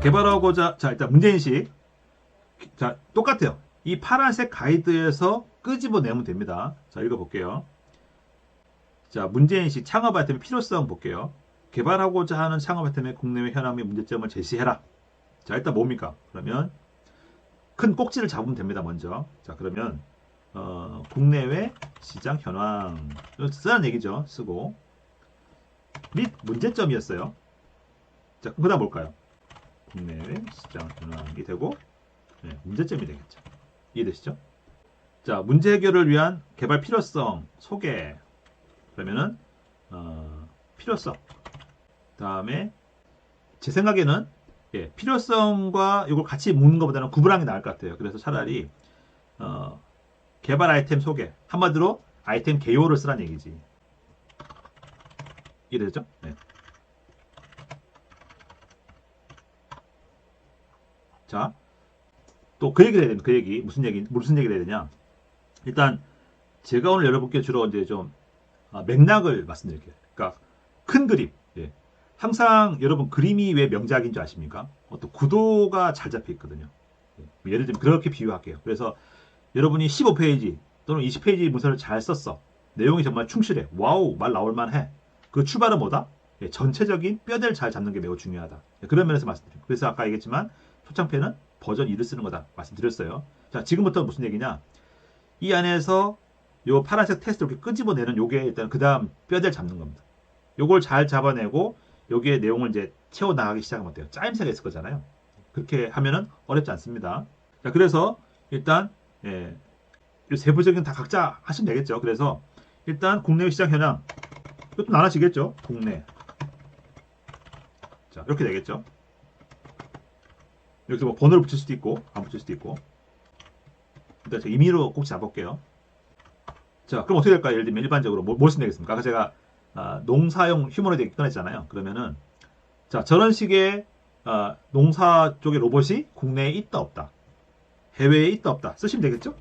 개발하고자 자 일단 문제인식 자 똑같아요. 이 파란색 가이드에서 끄집어내면 됩니다. 자 읽어볼게요. 자 문제인식 창업 아이템의 필요성 볼게요. 개발하고자 하는 창업 아이템의 국내외 현황 및 문제점을 제시해라. 자 일단 뭡니까? 그러면 큰 꼭지를 잡으면 됩니다. 먼저 자 그러면 어, 국내외 시장 현황 쓰라는 얘기죠. 쓰고 및 문제점이었어요. 자 그다음 뭘까요? 국내외 시장 현황이 되고 네, 문제점이 되겠죠. 이해되시죠? 자 문제 해결을 위한 개발 필요성 소개 그러면은 어, 필요성 다음에 제 생각에는 예, 필요성과 이걸 같이 묻는 것보다는 구분하는 게 나을 것 같아요. 그래서 차라리 어, 개발 아이템 소개 한마디로 아이템 개요를 쓰란 얘기지. 이해되죠? 네. 자, 또 그 얘기를 해야 되는 그 얘기 무슨 얘기 무슨 얘기를 해야 되냐? 일단 제가 오늘 여러분께 주로 이제 좀 아, 맥락을 말씀드릴게요. 그러니까 큰 그림. 예. 항상 여러분 그림이 왜 명작인 줄 아십니까? 어떤 구도가 잘 잡혀 있거든요. 예. 예를 들면 그렇게 비유할게요. 그래서 여러분이 15페이지 또는 20페이지 문서를 잘 썼어. 내용이 정말 충실해. 와우, 말 나올만 해. 그 출발은 뭐다? 예, 전체적인 뼈대를 잘 잡는 게 매우 중요하다. 예, 그런 면에서 말씀드립니다. 그래서 아까 얘기했지만 초창패는 버전 2를 쓰는 거다 말씀드렸어요. 자, 지금부터 무슨 얘기냐? 이 안에서 요 파란색 테스트를 이렇게 끄집어내는 요게 일단 그 다음 뼈대를 잡는 겁니다. 요걸 잘 잡아내고 여기에 내용을 이제 채워 나가기 시작하면 어때요? 짜임새가 있을 거잖아요. 그렇게 하면은 어렵지 않습니다. 자, 그래서 일단 예, 이 세부적인 다 각자 하시면 되겠죠. 그래서 일단 국내 시장 현황 이것도 나눠지겠죠. 국내 자 이렇게 되겠죠. 여기서 뭐 번호를 붙일 수도 있고 안 붙일 수도 있고 일단 제가 임의로 꼭 잡아볼게요. 자 그럼 어떻게 될까요? 예를 들면 일반적으로 뭐, 뭘 쓰면 되겠습니까? 아까 제가 아, 농사용 휴머노이드 꺼냈잖아요. 그러면은 자 저런 식의 아, 농사 쪽의 로봇이 국내에 있다 없다 해외에 있다 없다 쓰시면 되겠죠?